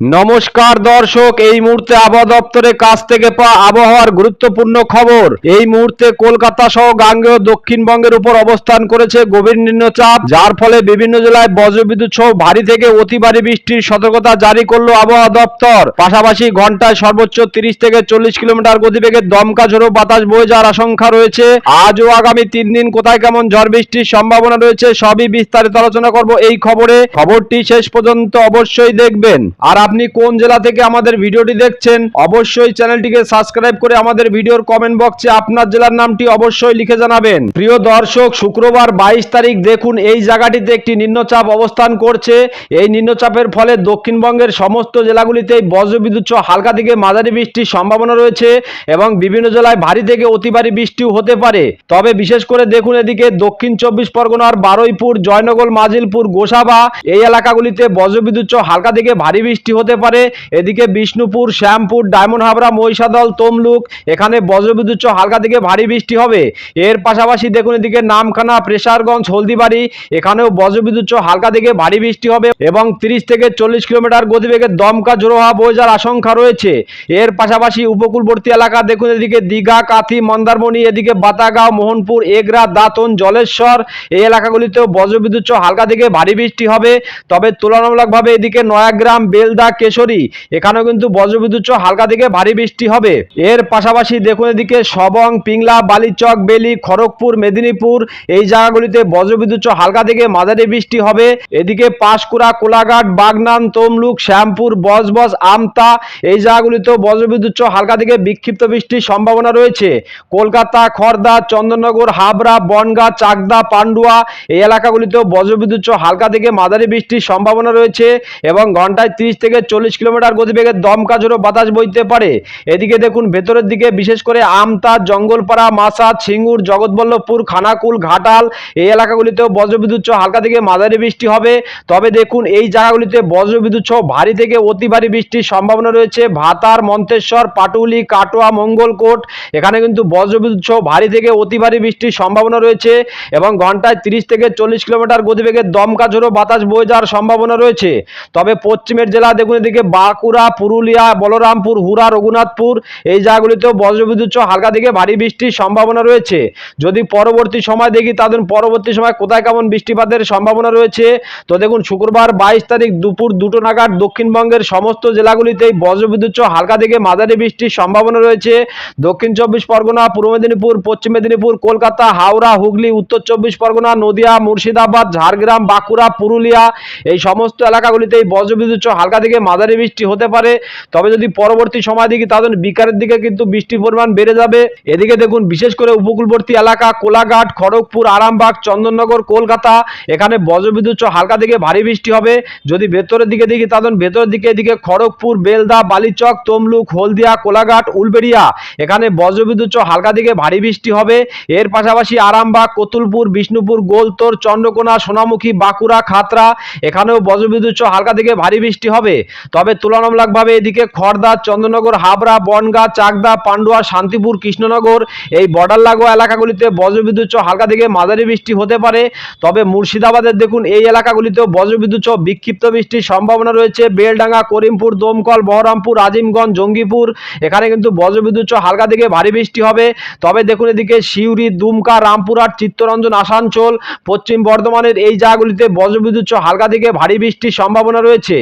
নমস্কার দর্শক, এই মুহূর্তে আবহাওয়া দপ্তরের কাছ থেকে পাওয়া আবহাওয়ার গুরুত্বপূর্ণ খবর। এই মুহূর্তে কলকাতা সহ গাঙ্গেয় দক্ষিণবঙ্গের উপর অবস্থান করেছে গভীর নিম্নচাপ, যার ফলে বিভিন্ন জেলায় বজ্রবিদ্যুৎ সহ ভারী থেকে অতি ভারী বৃষ্টির সতর্কতা জারি করল আবহাওয়া দপ্তর। পাশাপাশি ঘন্টায় সর্বোচ্চ তিরিশ থেকে চল্লিশ কিলোমিটার গতিবেগে দমকা ঝোড়ো বাতাস বয়ে যাওয়ার আশঙ্কা রয়েছে। আজ ও আগামী তিন দিন কোথায় কেমন ঝড় বৃষ্টির সম্ভাবনা রয়েছে, সবই বিস্তারিত আলোচনা করব এই খবরে। খবরটি শেষ পর্যন্ত অবশ্যই দেখবেন। আর আপনি কোন জেলা থেকে আমাদের ভিডিওটি দেখছেন, অবশ্যই চ্যানেলটিকে সাবস্ক্রাইব করে আমাদের ভিডিওর কমেন্ট বক্সে আপনার জেলার নামটি অবশ্যই লিখে জানাবেন। প্রিয় দর্শক, শুক্রবার বাইশ তারিখ দেখুন, এই জায়গাটিতে একটি নিম্নচাপ অবস্থান করছে। এই নিম্নচাপের ফলে দক্ষিণবঙ্গের সমস্ত জেলাগুলিতেই বজ্রবিদ্যুৎ হালকা থেকে মাঝারি বৃষ্টির সম্ভাবনা রয়েছে এবং বিভিন্ন জেলায় ভারী থেকে অতি ভারী বৃষ্টিও হতে পারে। তবে বিশেষ করে দেখুন এদিকে দক্ষিণ চব্বিশ পরগনার বারুইপুর, জয়নগর, মাজিলপুর, গোসাবা এই এলাকাগুলিতে বজ্রবিদ্যুৎ হালকা থেকে ভারী বৃষ্টি হতে পারে। এদিকে বিষ্ণুপুর, শ্যামপুর, ডায়মন্ড হাবড়া, মহিষাদল, তমলুক, এখানে বজ্রবিদ্যুৎ হালকা থেকে ভারী বৃষ্টি হবে। এর পাশাপাশি দেখুন এদিকে নামখানা, প্রেসারগঞ্জ, হলদিবাড়ি, এখানেও বজ্রবিদ্যুৎ হালকা থেকে ভারী বৃষ্টি হবে এবং তিরিশ থেকে চল্লিশ কিলোমিটার গতিবেগে দমকা হওয়া বয়ে যাওয়ার আশঙ্কা রয়েছে। এর পাশাপাশি উপকূলবর্তী এলাকা দেখুন এদিকে দীঘা, কাথি, মন্দারমণি, এদিকে বাতাগাঁও, মোহনপুর, এগরা, দাঁতন, জলেশ্বর, এই এলাকাগুলিতেও বজ্রবিদ্যুৎ হালকা থেকে ভারী বৃষ্টি হবে। তবে তুলনামূলকভাবে এদিকে নয়াগ্রাম, বেলদা কেশরী। এখানেও কিন্তু বজ্রবিদ্যুৎ হালকা থেকে ভারী বৃষ্টি হবে। এর পাশাপাশি দেখুন এদিকে সবং, পিংলা, বালিচক, বেলি, খড়গপুর, মেদিনীপুর এই জায়গাগুলিতে বজ্রবিদ্যুৎ হালকা থেকে মাঝারি বৃষ্টি হবে। এদিকে পাঁশকুড়া, কোলাঘাট, বাগনান, তমলুক, শ্যামপুর, বজবজ, আমতা এই জায়গাগুলিতেও বজ্রবিদ্যুৎ হালকা থেকে বিক্ষিপ্ত বৃষ্টির সম্ভাবনা রয়েছে। কলকাতা খড়দা চন্দননগর, হাবড়া, বনগা, চাকদা, পান্ডুয়া এই এলাকাগুলিতেও বজ্রবিদ্যুৎ হালকা থেকে মাঝারি বৃষ্টির সম্ভাবনা রয়েছে এবং ঘন্টায় তিরিশ থেকে চল্লিশ কিলোমিটার গতিবেগে দমকা ঝোড়ো বাতাস বইতে পারে। এদিকে দেখুন, ভেতরের দিকে বিশেষ করে আমতা, জঙ্গলপাড়া মাসাদ সিঙ্গুর, জগৎবল্লভপুর, খানাকুল, ঘাটাল এই এলাকাগুলিতেও বজ্রবিদ্যুৎ সহ হালকা থেকে মাঝারি বৃষ্টি হবে। তবে দেখুন, এই জায়গাগুলিতে বজ্রবিদ্যুৎ সহ ভারী থেকে অতি ভারী বৃষ্টির সম্ভাবনা রয়েছে। ভাতার, মন্তেশ্বর, পাটুলি, কাটোয়া, মঙ্গলকোট এখানে কিন্তু বজ্রবিদ্যুৎ সহ ভারী থেকে অতি ভারী বৃষ্টির সম্ভাবনা রয়েছে এবং ঘন্টায় তিরিশ থেকে চল্লিশ কিলোমিটার গতিবেগে দমকা ঝোড়ো বাতাস বয়ে যাওয়ার সম্ভাবনা রয়েছে। তবে পশ্চিমের জেলা দেখুন এদিকে বাঁকুড়া, পুরুলিয়া, বলরামপুর হুরা রঘুনাথপুর, এই জায়গাগুলিতেও বজ্রবিদ্যুৎ হালকা থেকে ভারী বৃষ্টির সম্ভাবনা রয়েছে। যদি পরবর্তী সময় দেখি তাদের পরবর্তী সময় কোথায় কেমন বৃষ্টিপাতের সম্ভাবনা রয়েছে? তো দেখুন, শুক্রবার বাইশ তারিখ দুপুর দুটো নাগাদ দক্ষিণবঙ্গের সমস্ত জেলাগুলিতেই বজ্রবিদ্যুৎ হালকা থেকে মাঝারি বৃষ্টির সম্ভাবনা রয়েছে। দক্ষিণ চব্বিশ পরগনা, পূর্ব মেদিনীপুর, পশ্চিম মেদিনীপুর, কলকাতা, হাওড়া, হুগলি, উত্তর চব্বিশ পরগনা, নদিয়া, মুর্শিদাবাদ, ঝাড়গ্রাম, বাঁকুড়া, পুরুলিয়া, এই সমস্ত এলাকাগুলিতেই বজ্রবিদ্যুৎ হালকা মাঝারি বৃষ্টি হতে পারে। তবে যদি পরবর্তী সময় দেখি তাদের বিকারের দিকে কিন্তু বৃষ্টির পরিমাণ বেড়ে যাবে। এদিকে দেখুন, বিশেষ করে উপকূলবর্তী এলাকা, কোলাঘাট, খড়গপুর, আরামবাগ, চন্দননগর, কলকাতা, এখানে বজ্রবিদ্যুৎ হালকা থেকে ভারী বৃষ্টি হবে। যদি ভেতরের দিকে দেখি তাদের ভেতরের দিকে এদিকে খড়গপুর, বেলদা, বালিচক, তমলুক, হলদিয়া, কোলাঘাট, উলবেড়িয়া, এখানে বজ্রবিদ্যুৎ হালকা থেকে ভারী বৃষ্টি হবে। এর পাশাপাশি আরামবাগ, কতুলপুর, বিষ্ণুপুর, গোলতোর, চন্দ্রকোনা, সোনামুখী, বাঁকুড়া, খাতরা, এখানেও বজ্রবিদ্যুৎ হালকা থেকে ভারী বৃষ্টি হবে। তবে তুলনামূলকভাবে এদিকে খড়দা, চন্দ্রনগর, হাবড়া, বনগা, চাকদা, পান্ডুয়া, শান্তিপুর, কৃষ্ণনগর, এই বর্ডার লাগোয়া এলাকাগুলিতে বজ্রবিদ্যুৎ হালকা থেকে মাঝারি বৃষ্টি হতে পারে। তবে মুর্শিদাবাদের দেখুন, এই এলাকাগুলিতেও বজ্রবিদ্যুৎ বিক্ষিপ্ত বৃষ্টির সম্ভাবনা রয়েছে। বেলডাঙ্গা, করিমপুর, দমকল, বহরমপুর, আজিমগঞ্জ, জঙ্গিপুর, এখানে কিন্তু বজ্রবিদ্যুৎ হালকা থেকে ভারী বৃষ্টি হবে। তবে দেখুন এদিকে সিউড়ি, দুমকা, রামপুরহাট, চিত্তরঞ্জন, আসানসোল, পশ্চিম বর্ধমানের এই জায়গাগুলিতে বজ্রবিদ্যুৎ হালকা থেকে ভারী বৃষ্টির সম্ভাবনা রয়েছে।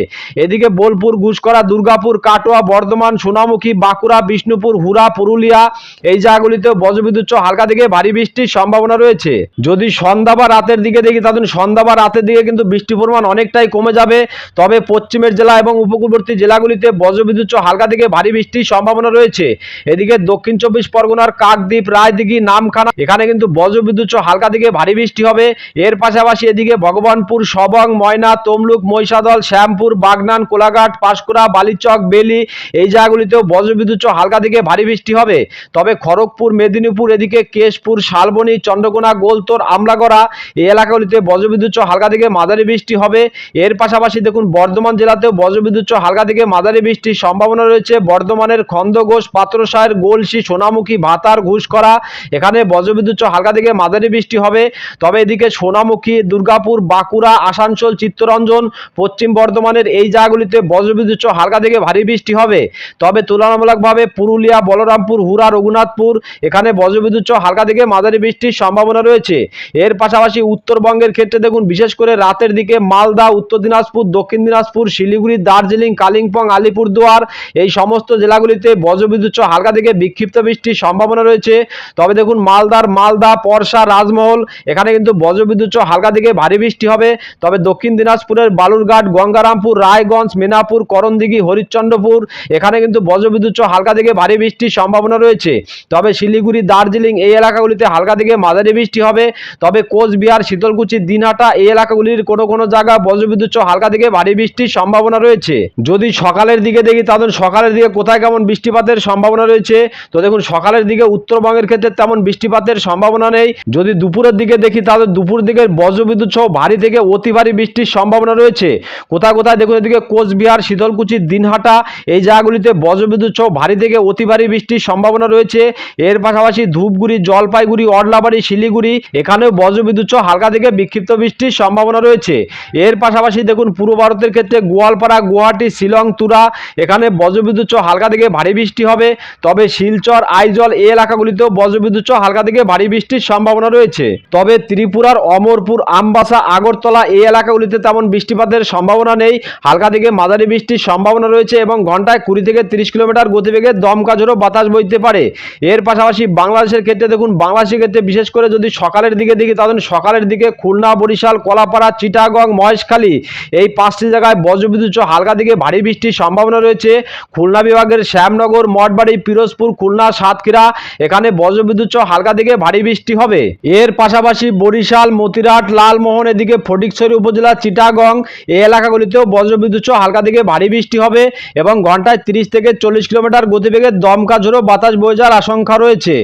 এদিকে বোলপুর ঘুষকরা দুর্গাপুর, কাটোয়া, বর্ধমান, সোনামুখী, বাঁকুড়া, বিষ্ণুপুর হুরা পুরুলিয়া এই জায়গাগুলিতেও বজ্রবিদ্যুৎ হালকা থেকে ভারী বৃষ্টির সম্ভাবনা রয়েছে। যদি সন্ধ্যা বা রাতের দিকে দেখি তাহলে সন্ধ্যা বা রাতের দিকে কিন্তু বৃষ্টির পরিমাণ অনেকটাই কমে যাবে। তবে পশ্চিমের জেলা এবং উপকূলবর্তী জেলাগুলিতে বজ্রবিদ্যুৎ হালকা থেকে ভারী বৃষ্টির সম্ভাবনা রয়েছে। এদিকে দক্ষিণ চব্বিশ পরগনার কাকদ্বীপ, রায়দিঘি, নামখানা এখানে কিন্তু বজ্রবিদ্যুৎ হালকা থেকে ভারী বৃষ্টি হবে। এর পাশাপাশি এদিকে ভগবানপুর, সবং, ময়না, তমলুক, মহিষাদল, শ্যামপুর, বাগনান কোলাঘাট পাঁশকুড়া, বালিচক, বেলি এই জায়গাগুলিতেও বজ্রবিদ্যুৎ হালকা থেকে ভারী বৃষ্টি হবে। তবে খড়গপুর, মেদিনীপুর, এদিকে কেশপুর, শালবনী, চন্দ্রকোনা, গোলতোর, আমলাগড়া এই এলাকাগুলিতে বজ্রবিদ্যুৎ হালকা থেকে মাঝারি বৃষ্টি হবে। এর পাশাপাশি দেখুন, বর্ধমান জেলাতেও বজ্রবিদ্যুৎ হালকা থেকে মাঝারি বৃষ্টির সম্ভাবনা রয়েছে। বর্ধমানের খন্দঘোষ পাত্রসায়ের গোলসি, সোনামুখী, ভাতার ঘুষকরা এখানে বজ্রবিদ্যুৎ হালকা থেকে মাঝারি বৃষ্টি হবে। তবে এদিকে সোনামুখী, দুর্গাপুর, বাঁকুড়া, আসানসোল, চিত্তরঞ্জন, পশ্চিম বর্ধমানের এই জায়গাগুলিতে এলাকাগুলিতে বজ্রবিদ্যুৎ হালকা থেকে ভারী বৃষ্টি হবে। তবে তুলনামূলকভাবে পুরুলিয়া, বলরামপুর হুরা রঘুনাথপুর এখানে বজ্রবিদ্যুৎ হালকা থেকে মাঝারি বৃষ্টির সম্ভাবনা রয়েছে। এর পাশাপাশি উত্তরবঙ্গের ক্ষেত্রে দেখুন, বিশেষ করে রাতের দিকে মালদা, উত্তর দিনাজপুর, দক্ষিণ দিনাজপুর, শিলিগুড়ি, দার্জিলিং, কালিম্পং, আলিপুরদুয়ার এই সমস্ত জেলাগুলিতে বজ্রবিদ্যুৎ হালকা থেকে বিক্ষিপ্ত বৃষ্টির সম্ভাবনা রয়েছে। তবে দেখুন, মালদার মালদা, পরশা, রাজমহল এখানে কিন্তু বজ্রবিদ্যুৎ হালকা থেকে ভারী বৃষ্টি হবে। তবে দক্ষিণ দিনাজপুরের বালুরঘাট, গঙ্গারামপুর, রায়গঞ্জ মেনাপুর, করণদিঘি, হরিশ্চন্দ্রপুর, এখানে কিন্তু বজ্রবিদ্যুৎ সহ হালকা থেকে ভারী বৃষ্টির সম্ভাবনা রয়েছে। তবে শিলিগুড়ি, দার্জিলিং এই এলাকাগুলিতে হালকা থেকে মাঝারি বৃষ্টি হবে। তবে কোচবিহার, শীতলকুচি, দিনহাটা এই এলাকাগুলির কোনো কোনো জায়গা বজ্রবিদ্যুৎ সহ হালকা থেকে ভারী বৃষ্টির সম্ভাবনা রয়েছে। যদি সকালের দিকে দেখি তাহলে সকালের দিকে কোথায় কেমন বৃষ্টিপাতের সম্ভাবনা রয়েছে? তো দেখুন, সকালের দিকে উত্তরবঙ্গের ক্ষেত্রে তেমন বৃষ্টিপাতের সম্ভাবনা নেই। যদি দুপুরের দিকে দেখি তাহলে দুপুর দিকে বজ্রবিদ্যুৎ সহ ভারী থেকে অতি ভারী বৃষ্টির সম্ভাবনা রয়েছে। কোথায় কোথায় দেখুন এদিকে কোচবিহার, শীতলকুচি, দিনহাটা, এই জায়গাগুলিতে বজ্রবিদ্যুৎ সহ ভারী থেকে অতি ভারী বৃষ্টির সম্ভাবনা রয়েছে। এর পাশাপাশি ধূপগুড়ি, জলপাইগুড়ি অডলাবাড়ি শিলিগুড়ি, এখানেও বজ্রবিদ্যুৎ সহ হালকা থেকে বিক্ষিপ্ত বৃষ্টির সম্ভাবনা রয়েছে। এর পাশাপাশি দেখুন, পূর্ব ভারতের ক্ষেত্রে গোয়ালপাড়া, গুয়াহাটি শিলং তুরা এখানে বজ্রবিদ্যুৎ সহ হালকা থেকে ভারী বৃষ্টি হবে। তবে শিলচর, আইজল এই এলাকাগুলিতেও বজ্রবিদ্যুৎ সহ হালকা থেকে ভারী বৃষ্টির সম্ভাবনা রয়েছে। তবে ত্রিপুরার অমরপুর, আমবাসা, আগরতলা এই এলাকাগুলিতে তেমন বৃষ্টিপাতের সম্ভাবনা নেই। হালকা থেকে মাঝারি বৃষ্টির সম্ভাবনা রয়েছে এবং ঘন্টায় কুড়ি থেকে তিরিশ কিলোমিটার গতিবেগে দমকা বাতাস বইতে পারে। এর পাশাপাশি বাংলাদেশের ক্ষেত্রে দেখুন বাংলাদেশের ক্ষেত্রে বিশেষ করে যদি সকালের দিকে দেখি, তাহলে সকালের দিকে খুলনা, বরিশাল, কলাপাড়া, চিটাগং, মহেশখালী এই পাঁচটি জায়গায় বজ্রবিদ্যুৎ হালকা দিকে ভারী বৃষ্টির সম্ভাবনা রয়েছে। খুলনা বিভাগের শ্যামনগর, মঠবাড়ি, পিরোজপুর, খুলনা, সাতক্ষীরা এখানে বজ্রবিদ্যুৎ হালকা দিকে ভারী বৃষ্টি হবে। এর পাশাপাশি বরিশাল, মতিরাট, লালমোহন, এদিকে ফটিকছড়ি উপজেলা, চিটাগং এই এলাকাগুলিতেও বজ্রবিদ্যুৎ হালকা থেকে ভারী বৃষ্টি হবে এবং ঘন্টায় তিরিশ থেকে চল্লিশ কিলোমিটার গতিবেগে দমকা ঝোড়ো বাতাস বয়ে যাওয়ার আশঙ্কা রয়েছে।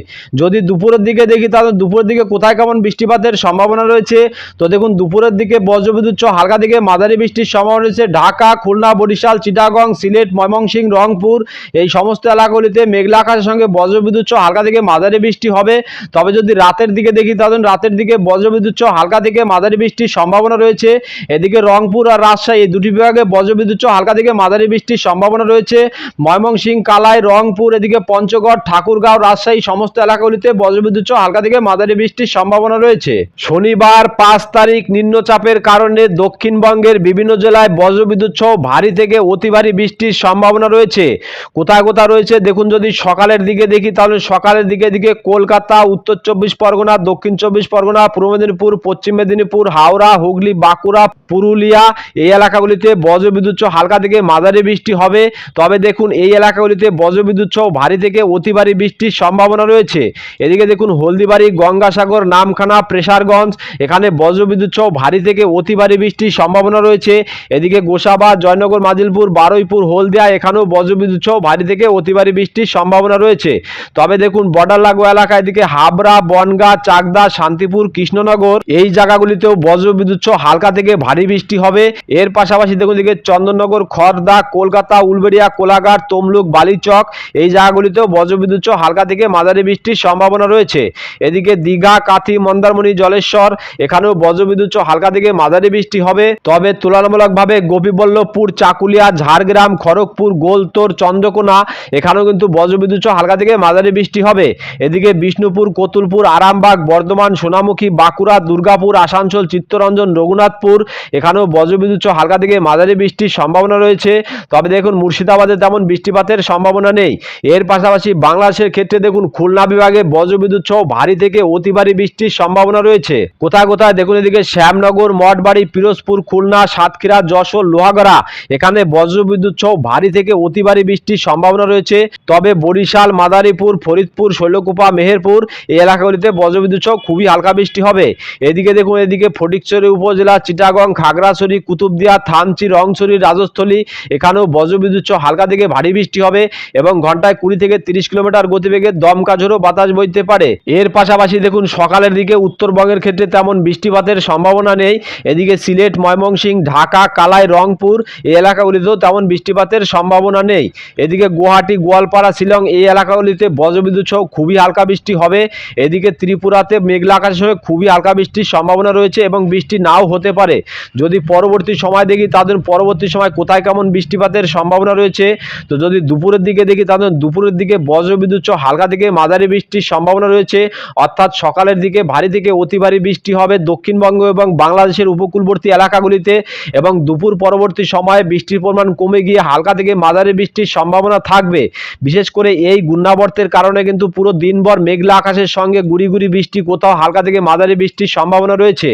যদি দুপুরের দিকে দেখি তাহলে দুপুরের দিকে কোথায় কেমন বৃষ্টিপাতের সম্ভাবনা রয়েছে? তো দেখুন, দুপুরের দিকে বজ্রবিদ্যুৎ হালকা থেকে মাঝারি বৃষ্টির সম্ভাবনা রয়েছে। ঢাকা, খুলনা, বরিশাল, চিটাগং, সিলেট, ময়মনসিংহ, রংপুর এই সমস্ত এলাকাগুলিতে মেঘলা আকাশের সঙ্গে বজ্রবিদ্যুৎ হালকা থেকে মাঝারি বৃষ্টি হবে। তবে যদি রাতের দিকে দেখি তাহলে রাতের দিকে বজ্রবিদ্যুৎ হালকা থেকে মাঝারি বৃষ্টির সম্ভাবনা রয়েছে। এদিকে রংপুর আর রাজশাহী এই দুটি বিভাগে বজ্রবিদ্যুৎ সহ হালকা থেকে মাঝারি বৃষ্টির সম্ভাবনা রয়েছে। ময়মনসিংহ, কালাই, রংপুর, এদিকে পঞ্চগড়, ঠাকুরগাঁও, রাজশাহী সমস্ত এলাকাগুলিতে বজ্রবিদ্যুৎ হালকা থেকে মাঝারি বৃষ্টির সম্ভাবনা রয়েছে। শনিবার পাঁচ তারিখ নিম্নচাপের কারণে দক্ষিণবঙ্গের বিভিন্ন জেলায় বজ্রবিদ্যুৎ সহ ভারী থেকে অতি ভারী বৃষ্টির সম্ভাবনা রয়েছে। কোথায় কোথায় রয়েছে? দেখুন যদি সকালের দিকে দেখি তাহলে সকালের দিকে দিকে কলকাতা, উত্তর চব্বিশ পরগনা, দক্ষিণ চব্বিশ পরগনা, পূর্ব মেদিনীপুর, পশ্চিম মেদিনীপুর, হাওড়া, হুগলি, বাঁকুড়া, পুরুলিয়া এই এলাকাগুলিতে বজ্রবিদ্যুৎ সহ হালকা থেকে মাঝারি বৃষ্টি হবে। তবে দেখুন, এই এলাকাগুলিতে বজ্রবিদ্যুৎ সহ ভারী থেকে অতি ভারী বৃষ্টির সম্ভাবনা রয়েছে। এদিকে দেখুন, হলদিবাড়ি, গঙ্গাসাগর, নামখানা, প্রেসারগঞ্জ, এখানে বজ্রবিদ্যুৎ সহ ভারী থেকে অতি ভারী বৃষ্টির সম্ভাবনা রয়েছে। এদিকে গোসাবা, জয়নগর, মাজিলপুর, বারুইপুর, হলদিয়া, এখানেও বজ্রবিদ্যুৎ সহ ভারী থেকে অতি ভারী বৃষ্টির সম্ভাবনা রয়েছে। তবে দেখুন বর্ডার লাগো এলাকা এদিকে হাবড়া, বনগা, চাকদা, শান্তিপুর, কৃষ্ণনগর, এই জায়গাগুলিতেও বজ্রবিদ্যুৎ সহ হালকা থেকে ভারী বৃষ্টি হবে। এর পাশাপাশি দেখুন, এদিকে চন্দননগর খড়দা কলকাতা, উলবেড়িয়া, কোলাঘাট, তমলুক, বালিচক, এই জায়গাগুলিতেও বজ্রবিদ্যুৎ সহ হালকা থেকে মাঝারি বৃষ্টির সম্ভাবনা রয়েছে। এদিকে দীঘা, কাথি, মন্দারমণি, জলেশ্বর, এখানেও বজ্রবিদ্যুৎ সহ হালকা থেকে মাঝারি বৃষ্টি হবে। তবে তুলনামূলকভাবে গোপীবল্লভপুর, চাকুলিয়া, ঝাড়গ্রাম, খড়গপুর, গোলতোর, চন্দ্রকোনা, এখানেও কিন্তু বজ্রবিদ্যুৎ সহ হালকা থেকে মাঝারি বৃষ্টি হবে। এদিকে বিষ্ণুপুর, কতুলপুর, আরামবাগ, বর্ধমান, সোনামুখী, বাঁকুড়া, দুর্গাপুর, আসানসোল, চিত্তরঞ্জন, রঘুনাথপুর, এখানেও বজ্রবিদ্যুৎ সহ হালকা থেকে মাঝারি বৃষ্টির সম্ভাবনা রয়েছে। তবে দেখুন, মুর্শিদাবাদে তেমন বৃষ্টিপাতের সম্ভাবনা নেই। এর পাশাপাশি বাংলাদেশের ক্ষেত্রে দেখুন, খুলনা বিভাগে বজ্রবিদ্যুৎ সহ ভারী থেকে অতি ভারী বৃষ্টির সম্ভাবনা রয়েছে। কোথায় কোথায়? দেখুন এদিকে শ্যামনগর, মঠবাড়ি, পিরোজপুর, খুলনা, সাতক্ষীরা, যশোর, লোহাগড়া। এখানে বজ্রবিদ্যুৎ সহ ভারী থেকে অতি ভারী বৃষ্টির সম্ভাবনা রয়েছে। তবে বরিশাল, মাদারীপুর, ফরিদপুর, শৈলকুপা, মেহেরপুর এই এলাকাগুলিতে বজ্রবিদ্যুৎ সহ খুবই হালকা বৃষ্টি হবে। এদিকে দেখুন, এদিকে ফটিকছড়ি উপজেলা, চিটাগং, খাগড়াছড়ি, কুতুবদিয়া, থানচি, রংছড়ি রাজস্থলী, এখানেও বজ্রবিদ্যুৎ হালকা থেকে ভারী বৃষ্টি হবে এবং ঘন্টায় কুড়ি থেকে তিরিশ কিলোমিটার গতিবেগে দমকা ঝোড়ো বাতাস বইতে পারে। এর পাশাপাশি দেখুন, সকালের দিকে উত্তরবঙ্গের ক্ষেত্রে তেমন বৃষ্টিপাতের সম্ভাবনা নেই। এদিকে সিলেট, ময়মনসিংহ, ঢাকা, কালাই, রংপুর এই এলাকাগুলিতেও তেমন বৃষ্টিপাতের সম্ভাবনা নেই। এদিকে গুয়াহাটি, গোয়ালপাড়া, শিলং এই এলাকাগুলিতে বজ্রবিদ্যুৎ সহ খুবই হালকা বৃষ্টি হবে। এদিকে ত্রিপুরাতে মেঘলা আকাশ সঙ্গে খুবই হালকা বৃষ্টির সম্ভাবনা রয়েছে এবং বৃষ্টি নাও হতে পারে। যদি পরবর্তী সময় দেখি, তাদের পরবর্তী সময় কোথায় কেমন বৃষ্টিপাতের সম্ভাবনা রয়েছে? তো যদি দুপুরের দিকে দেখি, তাহলে দুপুরের দিকে বজ্রবিদ্যুৎ সহ হালকা থেকে মাঝারি বৃষ্টির সম্ভাবনা রয়েছে। অর্থাৎ সকালের দিকে ভারী থেকে অতি ভারী বৃষ্টি হবে দক্ষিণবঙ্গ এবং বাংলাদেশের উপকূলবর্তী এলাকাগুলিতে এবং দুপুর পরবর্তী সময়ে বৃষ্টির পরিমাণ কমে গিয়ে হালকা থেকে মাঝারি বৃষ্টির সম্ভাবনা থাকবে। বিশেষ করে এই গুণাবর্তের কারণে কিন্তু পুরো দিনভর মেঘলা আকাশের সঙ্গে গুড়ি গুড়ি বৃষ্টি কোথাও হালকা থেকে মাঝারি বৃষ্টির সম্ভাবনা রয়েছে।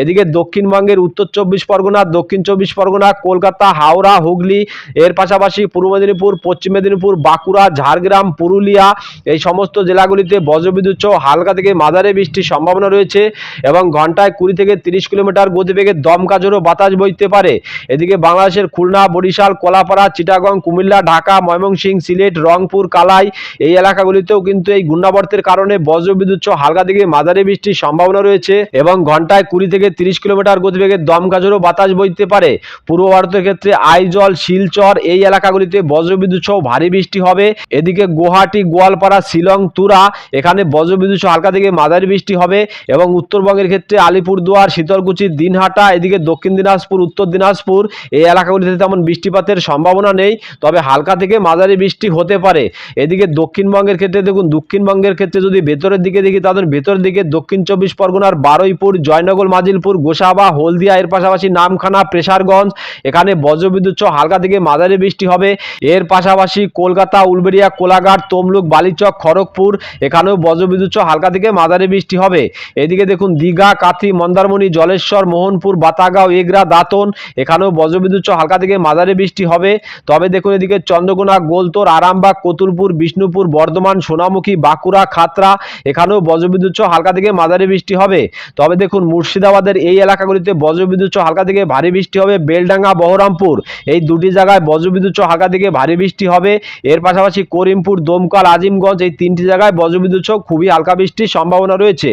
এদিকে দক্ষিণবঙ্গের উত্তর চব্বিশ পরগনা, দক্ষিণ চব্বিশ পরগনা, কলকাতা হাওড়া, হুগলি, এর পাশাপাশি পূর্ব মেদিনীপুর, পশ্চিম মেদিনীপুর, বাঁকুড়া, ঝাড়গ্রাম, পুরুলিয়া এই সমস্ত জেলাগুলিতে বজ্রবিদ্যুৎ সহ হালকা থেকে মাঝারি বৃষ্টির সম্ভাবনা রয়েছে এবং ঘন্টায় কুড়ি থেকে তিরিশ কিলোমিটার গতিবেগে দমকা ঝোড়ো বাতাস বইতে পারে। এদিকে বাংলাদেশের খুলনা, বরিশাল, কলাপাড়া, চিটাগং, কুমিল্লা, ঢাকা, ময়মনসিংহ, সিলেট, রংপুর, কালাই এই এলাকাগুলিতেও কিন্তু এই ঘূর্ণাবর্তের কারণে বজ্রবিদ্যুৎ সহ হালকা থেকে মাঝারি বৃষ্টির সম্ভাবনা রয়েছে এবং ঘন্টায় কুড়ি থেকে তিরিশ কিলোমিটার গতিবেগে দমকা ঝোড়ো বাতাস বইতে পারে। পূর্ব ভারতের ক্ষেত্রে আইজল, শিলচর এই এলাকাগুলিতে বজ্রবিদ্যুৎ সহ ভারী বৃষ্টি হবে। এদিকে গুয়াহাটি, গোয়ালপাড়া, শিলং, তুরা, এখানে বজ্রবিদ্যুৎ সহ হালকা থেকে মাঝারি বৃষ্টি হবে এবং উত্তরবঙ্গের ক্ষেত্রে আলিপুরদুয়ার, শীতলকুচি, দিনহাটা, এদিকে দক্ষিণ দিনাজপুর, উত্তর দিনাজপুর এই এলাকাগুলিতে তেমন বৃষ্টিপাতের সম্ভাবনা নেই, তবে হালকা থেকে মাঝারি বৃষ্টি হতে পারে। এদিকে দক্ষিণবঙ্গের ক্ষেত্রে দেখুন, দক্ষিণবঙ্গের ক্ষেত্রে যদি ভেতরের দিকে দেখি, তাদের ভেতরের দিকে দক্ষিণ চব্বিশ পরগনার বারুইপুর, জয়নগর, মাজিলপুর, গোসাবা, হলদিয়া, এর পাশাপাশি নামখানা, প্রেসারগঞ্জ, এখানে বজ্রবিদ্যুৎ সহ হালকা থেকে মাঝারি বৃষ্টি হবে। এর পাশাপাশি কলকাতা, উলবেড়িয়া, কোলাঘাট, তমলুক, বালিচক, খড়গপুর এখানেও বজ্রবিদ্যুৎ সহ হালকা থেকে মাঝারি বৃষ্টি হবে। এদিকে দেখুন, দীঘা, কাথি, মন্দারমণি, জলেশ্বর, মোহনপুর, বাতাগাঁও, এগরা, দাতন এখানেও বজ্রবিদ্যুৎ সহ হালকা থেকে মাঝারি বৃষ্টি হবে। তবে দেখুন, এদিকে চন্দ্রকোনা, গোলতোর, আরামবাগ, কতুলপুর, বিষ্ণুপুর, বর্ধমান, সোনামুখী, বাঁকুড়া, খাতরা এখানেও বজ্রবিদ্যুৎ সহ হালকা থেকে মাঝারি বৃষ্টি হবে। তবে দেখুন, মুর্শিদাবাদের এই এলাকাগুলিতে বজ্রবিদ্যুৎ সহ হালকা থেকে ভারী বৃষ্টি হবে। বেলডাঙ্গা বহরমপুর এই দুটি জায়গায় বজ্রবিদ্যুৎ সহ হালকা থেকে ভারী বৃষ্টি হবে। এর পাশাপাশি করিমপুর, দমকল, আজিমগঞ্জ এই তিনটি জায়গায় বজ্রবিদ্যুৎ সহ খুবই হালকা বৃষ্টির সম্ভাবনা রয়েছে।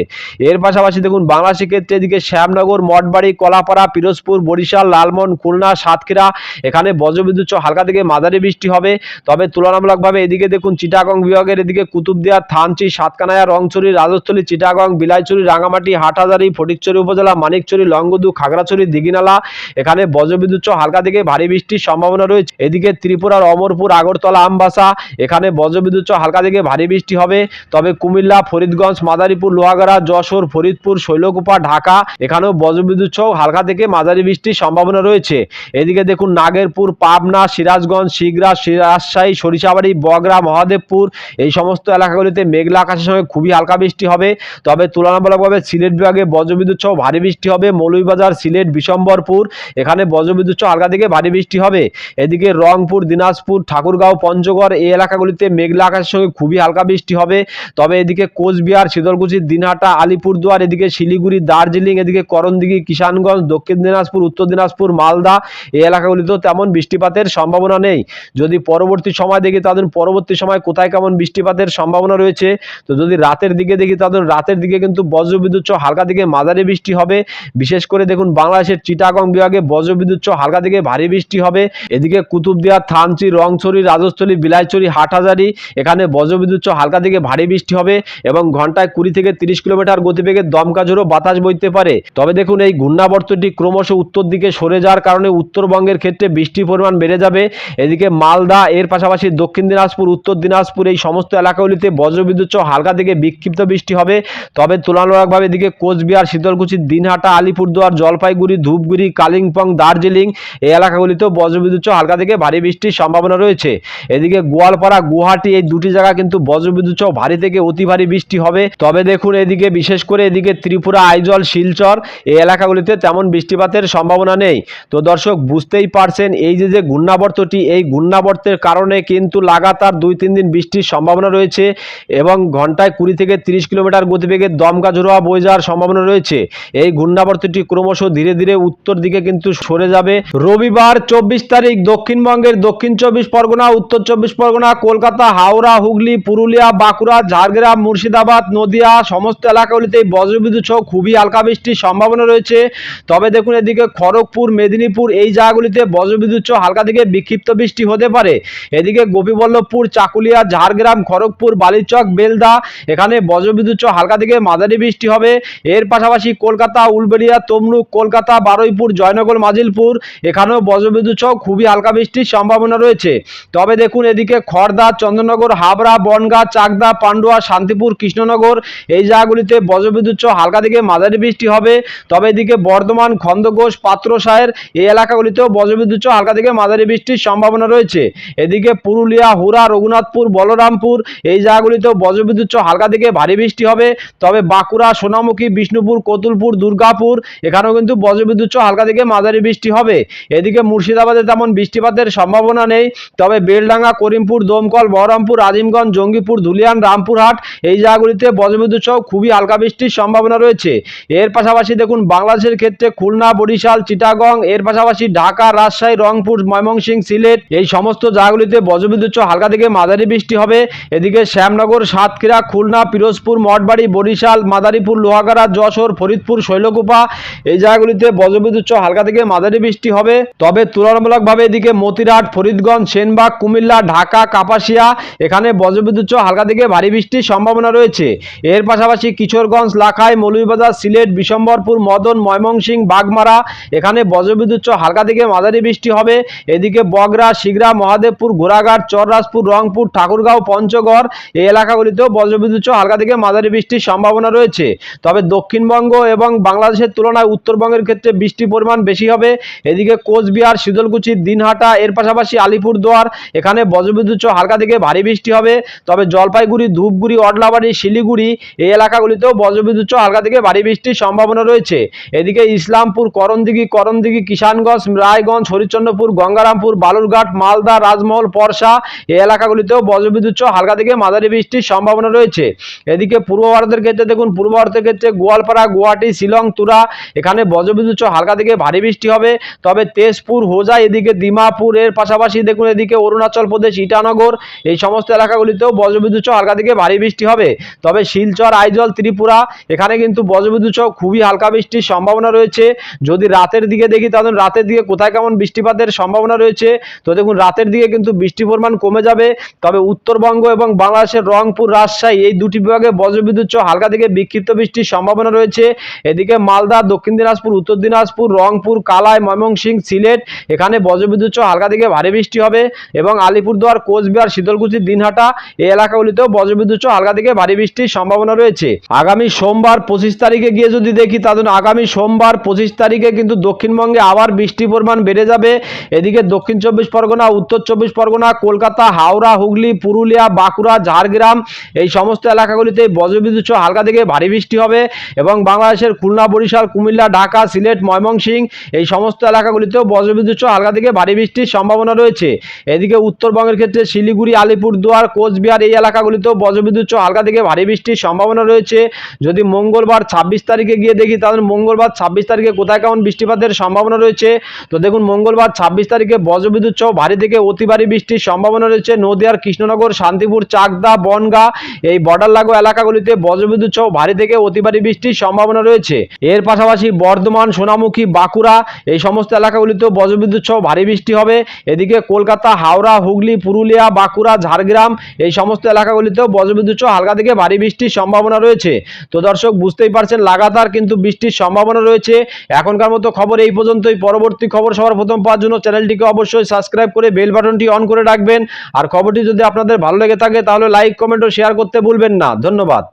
এর পাশাপাশি দেখুন, বাংলাদেশের ক্ষেত্রে এদিকে শ্যামনগর, মঠবাড়ি, কলাপাড়া, পিরোজপুর, বরিশাল লালমন খুলনা, সাতক্ষীরা এখানে বজ্রবিদ্যুৎ সহ হালকা থেকে মাঝারি বৃষ্টি হবে। তবে তুলনামূলকভাবে এদিকে দেখুন, চিটাগং বিভাগের এদিকে কুতুবদিয়া, থানচি, সাতকানায়া রংছড়ি রাজস্থলী, চিটাগং বিলাইছড়ি রাঙামাটি হাটহাজারি ফটিকছড়ি উপজেলা মানিকছড়ি লংগদু, খাগড়াছড়ি, দিঘিনালা এখানে বজ্রবিদ্যুৎ সহ হালকা থেকে ভারী বৃষ্টির সম্ভাবনা রয়েছে। এদিকে ত্রিপুরার অমরপুর, আগরতলা, আমবাসা, এখানে বজ্রবিদ্যুৎ হালকা থেকে ভারী বৃষ্টি হবে। তবে কুমিল্লা, ফরিদগঞ্জ, মাদারীপুর, লোহাগড়া, যশোর, ফরিদপুর, শৈলকুপা, ঢাকা, এখানেও বজ্রবিদ্যুৎ হালকা থেকে মাঝারি বৃষ্টির সম্ভাবনা রয়েছে। এদিকে দেখুন নাগেরপুর, পাবনা, সিরাজগঞ্জ, শিগরা রাজশাহী, সরিষাবাড়ি বগরা মহাদেবপুর, এই সমস্ত এলাকাগুলিতে মেঘলা আকাশের সঙ্গে খুবই হালকা বৃষ্টি হবে। তবে তুলনামূলকভাবে সিলেট বিভাগে বজ্রবিদ্যুৎ ভারী বৃষ্টি হবে। মৌলভীবাজার, সিলেট, বিশম্বরপুর, এখানে বজ্রবিদ্যুৎ হালকা থেকে ভারী বৃষ্টি হবে। এদিকে রংপুর, দিনাজপুর, ঠাকুরগাঁও, পঞ্চগড় এই এলাকাগুলিতে মেঘলা আকাশের সঙ্গে খুবই হালকা বৃষ্টি হবে। তবে এদিকে কোচবিহার শীতলকুচি দিনহাটা, আলিপুরদুয়ার, এদিকে শিলিগুড়ি, দার্জিলিং, এদিকে করণদিঘি, কিষানগঞ্জ, দক্ষিণ দিনাজপুর, উত্তর দিনাজপুর, মালদা এই এলাকাগুলিতেও তেমন বৃষ্টিপাতের সম্ভাবনা নেই। যদি পরবর্তী সময় দেখি তাদের পরবর্তী সময় কোথায় কেমন বৃষ্টিপাতের সম্ভাবনা রয়েছে, তো যদি রাতের দিকে দেখি তাদের রাতের দিকে কিন্তু বজ্রবিদ্যুৎ হালকা থেকে মাঝারি বৃষ্টি হবে। বিশেষ করে দেখুন বাংলাদেশের চিটাগং বিভাগে বজ্রবিদ্যুৎ হালকা থেকে ভারী বৃষ্টি হবে। এদিকে কুতুবদিয়া, থানচি, রংছড়ি, রাজস্থলী, বিলাইছড়ি, হাটহাজারি, এখানে বজ্রবিদ্যুৎ হালকা থেকে ভারী বৃষ্টি হবে এবং ঘন্টায় কুড়ি থেকে তিরিশ কিলোমিটার গতিবেগে দমকা বাতাস বইতে পারে। তবে দেখুন, এই ঘূর্ণাবর্তটি ক্রমশ উত্তর দিকে সরে যাওয়ার কারণে উত্তরবঙ্গের ক্ষেত্রে বৃষ্টির পরিমাণ বেড়ে যাবে। এদিকে মালদা, এর পাশাপাশি দক্ষিণ দিনাজপুর, উত্তর দিনাজপুর, এই সমস্ত এলাকাগুলিতে বজ্রবিদ্যুৎ হালকা থেকে বিক্ষিপ্ত বৃষ্টি হবে। তবে তুলনামূলকভাবে এদিকে কোচবিহার, শীতলকুচি, দিনহাটা, আলিপুরদুয়ার, জলপাইগুড়ি, ধূপগুড়ি, কালিম্পং, দার্জিলিং এই এলাকাগুলিতেও বজ্রবিদ্যুৎ হালকা থেকে ভারী বৃষ্টির সম্ভাবনা রয়েছে। এদিকে গোয়ালপাড়া, গুয়াহাটি এই দুটি জায়গা কিন্তু বজ্রবিদ্যুৎ ভারী থেকে অতি ভারী বৃষ্টি হবে। তবে দেখুন এদিকে, বিশেষ করে এদিকে ত্রিপুরা, আইজল, শিলচর এই এলাকাগুলিতে তেমন বৃষ্টিপাতের সম্ভাবনা নেই। তো দর্শক, বুঝতেই পারছেন এই যে যে ঘূর্ণাবর্তটি, এই ঘূর্ণাবর্তের কারণে কিন্তু লাগাতার দুই, তিন দিন বৃষ্টির সম্ভাবনা রয়েছে এবং ঘন্টায় কুড়ি থেকে তিরিশ কিলোমিটার গতিবেগে দমকা ঝোড়োয়া বয়ে যাওয়ার সম্ভাবনা রয়েছে। এই ঘূর্ণাবর্তটি ক্রমশ ধীরে ধীরে উত্তর দিকে কিন্তু সরে যাবে। রবিবার চব্বিশ তারিখ দক্ষিণবঙ্গের দক্ষিণ চব্বিশ পরগনা, উত্তর চব্বিশ পরগনা, কলকাতা, হাওড়া, হুগলি, পুরুলিয়া, বাঁকুড়া, ঝাড়গ্রাম, মুর্শিদাবাদ, নদিয়া সমস্ত এলাকাগুলিতে বজ্রবিদ্যুৎ সহ খুবই হালকা বৃষ্টির সম্ভাবনা রয়েছে। তবে দেখুন এদিকে খড়গপুর, মেদিনীপুর এই জায়গাগুলিতে বজ্রবিদ্যুৎ সহ হালকা থেকে বিক্ষিপ্ত বৃষ্টি হতে পারে। এদিকে গোপীবল্লভপুর, চাকুলিয়া, ঝাড়গ্রাম, খড়গপুর, বালিচক, বেলদা এখানে বজ্রবিদ্যুৎ সহ হালকা থেকে মাঝারি বৃষ্টি হবে। এর পাশাপাশি কলকাতা, উলবেড়িয়া, তমলুক, কলকাতা, বারুইপুর, জয়নগর, মাজিলপুর এখানেও এখানেও বজ্রবিদ্যুৎ সহ খুবই হালকা বৃষ্টির সম্ভাবনা রয়েছে। তবে দেখুন, এদিকে খড়দা চন্দ্রনগর হাবড়া, বনগাঁ, চাকদা, পান্ডুয়া, শান্তিপুর, কৃষ্ণনগর এই জায়গাগুলিতে বজ্রবিদ্যুৎ সহ হালকা থেকে মাঝারি বৃষ্টি হবে। তবে এদিকে বর্ধমান খন্দঘোষ পাত্রসায়ের এই এলাকাগুলিতেও বজ্রবিদ্যুৎ সহ হালকা থেকে মাঝারি বৃষ্টির সম্ভাবনা রয়েছে। এদিকে পুরুলিয়া হুরা রঘুনাথপুর, বলরামপুর এই জায়গাগুলিতেও বজ্রবিদ্যুৎ সহ হালকা থেকে ভারী বৃষ্টি হবে। তবে বাঁকুড়া, সোনামুখী, বিষ্ণুপুর, কতুলপুর, দুর্গাপুর এখানেও কিন্তু বজ্রবিদ্যুৎ সহ হালকা থেকে মাঝারি বৃষ্টি হবে। এদিকে মুর্শিদাবাদে তেমন বৃষ্টিপাতের সম্ভাবনা নেই, তবে বেলডাঙ্গা, করিমপুর, দমকল, বহরমপুর আজিমগঞ্জ জঙ্গিপুর ধুলিয়ান রামপুরহাট এই জায়গাগুলিতে বজ্রবিদ্যুৎ সহ খুবই হালকা বৃষ্টির সম্ভাবনা রয়েছে। এর পাশাপাশি দেখুন, বাংলাদেশের ক্ষেত্রে খুলনা, বরিশাল, চিটাগং, এর পাশাপাশি ঢাকা, রাজশাহী, রংপুর ময়মনসিংহ সিলেট এই সমস্ত জায়গাগুলিতে বজ্রবিদ্যুৎ সহ হালকা থেকে মাঝারি বৃষ্টি হবে। এদিকে শ্যামনগর, সাতক্ষীরা, খুলনা, পিরোজপুর, মঠবাড়ি, বরিশাল, মাদারীপুর, লোহাগাড়া, যশোর, ফরিদপুর, শৈলকুপা এই জায়গাগুলিতে বজ্রবিদ্যুৎ সহ হালকা থেকে মাঝারি বৃষ্টি হবে। তবে তুলনামূলকভাবে এদিকে মতিরাট ফরিদগঞ্জ, সেনবাগ, কুমিল্লা, ঢাকা, কাপাসিয়া, এখানে বজ্রবিদ্যুৎ হালকা থেকে ভারী বৃষ্টির সম্ভাবনা রয়েছে। এর পাশাপাশি কিশোরগঞ্জ, লাখাই, মৌলভীবাজার, সিলেট, বিশম্বরপুর, মদন ময়মনসিংহ বাগমারা, এখানে বজ্রবিদ্যুৎ হালকা থেকে মাঝারি বৃষ্টি হবে। এদিকে বগরা, শিগরা, মহাদেবপুর, ঘোড়াঘাট, চররাজপুর, রংপুর, ঠাকুরগাঁও, পঞ্চগড় এই এলাকাগুলিতেও বজ্রবিদ্যুৎ হালকা থেকে মাঝারি বৃষ্টির সম্ভাবনা রয়েছে। তবে দক্ষিণবঙ্গ এবং বাংলাদেশের তুলনায় উত্তরবঙ্গের ক্ষেত্রে বৃষ্টির পরিমাণ বেশি হবে। এদিকে কোচবিহার, শীতলকুচি, দিনহাটা, এর পাশাপাশি আলিপুরদুয়ার। এখানে বজ্রবিদ্যুৎ হালকা থেকে ভারী বৃষ্টি হবে। তবে জলপাইগুড়ি, ধূপগুড়ি, অডলাবাড়ি, শিলিগুড়ি এই এলাকাগুলিতেও বজ্রবিদ্যুৎ হালকা থেকে ভারী বৃষ্টির সম্ভাবনা রয়েছে। এদিকে ইসলামপুর, করণদিঘি করণদিঘি, কিষানগঞ্জ, রায়গঞ্জ, হরিশ্চন্দ্রপুর, গঙ্গারামপুর, বালুরঘাট, মালদা, রাজমহল, পরশা এই এলাকাগুলিতেও বজ্রবিদ্যুৎ হালকা থেকে মাঝারি বৃষ্টির সম্ভাবনা রয়েছে। এদিকে পূর্ব ভারতের ক্ষেত্রে দেখুন, পূর্ব ভারতের ক্ষেত্রে গোয়ালপাড়া, গুয়াহাটি শিলং তুরা এখানে বজ্রবিদ্যুৎ হালকা থেকে ভারী বৃষ্টি হবে। তবে তেজপুর, হোজা, এদিকে দিমাপুর, এর পাশাপাশি দেখুন এদিকে অরুণাচল প্রদেশ, ইটানগর, এই সমস্ত এলাকাগুলিতেও বজ্রবিদ্যুৎ হালকা থেকে ভারী বৃষ্টি হবে। তবে শিলচর, আইজল, ত্রিপুরা, এখানে কিন্তু বজ্রবিদ্যুৎ খুবই হালকা বৃষ্টির সম্ভাবনা রয়েছে। যদি রাতের দিকে দেখি তাহলে রাতের দিকে কোথায় কেমন বৃষ্টিপাতের সম্ভাবনা রয়েছে, তো দেখুন রাতের দিকে কিন্তু বৃষ্টির পরিমাণ কমে যাবে। তবে উত্তরবঙ্গ এবং বাংলাদেশের রংপুর, রাজশাহী এই দুটি বিভাগে বজ্রবিদ্যুৎ হালকা থেকে বিক্ষিপ্ত বৃষ্টির সম্ভাবনা রয়েছে। এদিকে মালদা, দক্ষিণ দিনাজপুর, উত্তর দিনাজপুর, রংপুর, কালাই, ময়মনসিংহ সিলেট, এখানে বজ্রবিদ্যুৎ সহ হালকা থেকে ভারী বৃষ্টি হবে এবং আলিপুরদুয়ার, কোচবিহার, শীতলকুচি, দিনহাটা এই এলাকাগুলিতেও বজ্রবিদ্যুৎ সহ হালকা থেকে ভারী বৃষ্টির সম্ভাবনা রয়েছে। আগামী সোমবার পঁচিশ তারিখে গিয়ে যদি দেখি তাহলে আগামী সোমবার পঁচিশ তারিখে কিন্তু দক্ষিণবঙ্গে আবার বৃষ্টির পরিমাণ বেড়ে যাবে। এদিকে দক্ষিণ চব্বিশ পরগনা, উত্তর চব্বিশ পরগনা, কলকাতা, হাওড়া, হুগলি, পুরুলিয়া, বাঁকুড়া, ঝাড়গ্রাম এই সমস্ত এলাকাগুলিতে বজ্রবিদ্যুৎ সহ হালকা থেকে ভারী বৃষ্টি হবে এবং বাংলাদেশের খুলনা, বরিশাল, কুমিল্লা, ঢাকা, সিলেট, ময়মনসিংহ এই সমস্ত এলাকাগুলিতেও বজ্রবিদ্যুৎ সহ হালকা থেকে ভারী বৃষ্টির সম্ভাবনা রয়েছে। এদিকে উত্তরবঙ্গের ক্ষেত্রে শিলিগুড়ি, আলিপুরদুয়ার, কোচবিহার এই এলাকাগুলিতেও বজ্রবিদ্যুৎ সহ হালকা থেকে ভারী বৃষ্টির সম্ভাবনা রয়েছে। যদি মঙ্গলবার ছাব্বিশ তারিখে গিয়ে দেখি, তাহলে মঙ্গলবার ছাব্বিশ তারিখে কোথায় কেমন বৃষ্টিপাতের সম্ভাবনা রয়েছে? তো দেখুন, মঙ্গলবার ছাব্বিশ তারিখে বজ্রবিদ্যুৎ সহ ভারী থেকে অতি ভারী বৃষ্টির সম্ভাবনা রয়েছে। নদিয়ার কৃষ্ণনগর, শান্তিপুর, চাকদা, বনগা এই বর্ডার লাগো এলাকাগুলিতে বজ্রবিদ্যুৎ সহ ভারী থেকে অতি ভারী বৃষ্টির সম্ভাবনা রয়েছে। এর পাশাপাশি বর্ধমান, সোনামুখী, বাঁকুড়া এই সমস্ত এলাকাগুলিতেও বজ্রবিদ্যুৎ সহ ভারী বৃষ্টি হবে। এদিকে কলকাতা, হাওড়া, হুগলি, পুরুলিয়া, বাঁকুড়া, ঝাড়গ্রাম এই সমস্ত এলাকাগুলিতেও বজ্রবিদ্যুৎ সহ হালকা থেকে ভারী বৃষ্টির সম্ভাবনা রয়েছে। তো দর্শক, বুঝতেই পারছেন, লাগাতার কিন্তু বৃষ্টির সম্ভাবনা রয়েছে। এখনকার মতো খবর এই পর্যন্তই। পরবর্তী খবর সবার প্রথম পাওয়ার জন্য চ্যানেলটিকে অবশ্যই সাবস্ক্রাইব করে বেল বাটনটি অন করে রাখবেন। আর খবরটি যদি আপনাদের ভালো লেগে থাকে, তাহলে লাইক, কমেন্ট ও শেয়ার করতে ভুলবেন না। ধন্যবাদ।